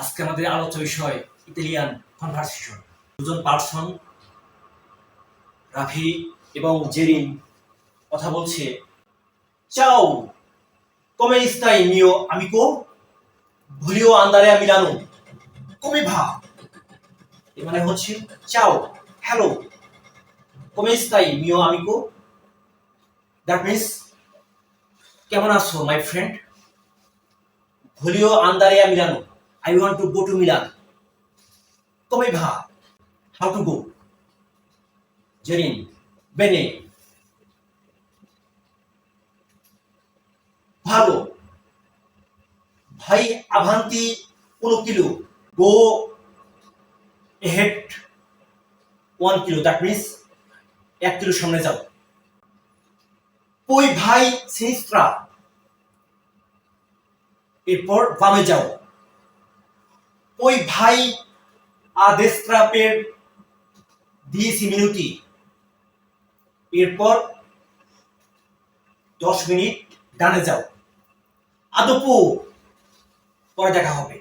আজকে আমাদের আলোচ্য বিষয় ইতালিয়ান কনভারসেশন দুজন পার্সন, রাফি এবং জেরিন, কথা বলছে, চাও come stai mio amico voglio andare a Milano come va এর মানে হচ্ছে, চাও, hello come stai mio amico that means, কেমন আছো, my friend? andare a Milano I want to go to Milan. Come va how to go? Zerin বেনে ভালো ভাই আভান্তি কোন kilo go ahead one kilo that means এক kilo সামনে যাও। ওই ভাই সিনিস্ট্রা এরপর বামে যাও। ওই ভাই আদেশ পের দিয়েছি মিনুতি। এরপর দশ মিনিট ডানে যাও। আদপু, পরে দেখা হবে।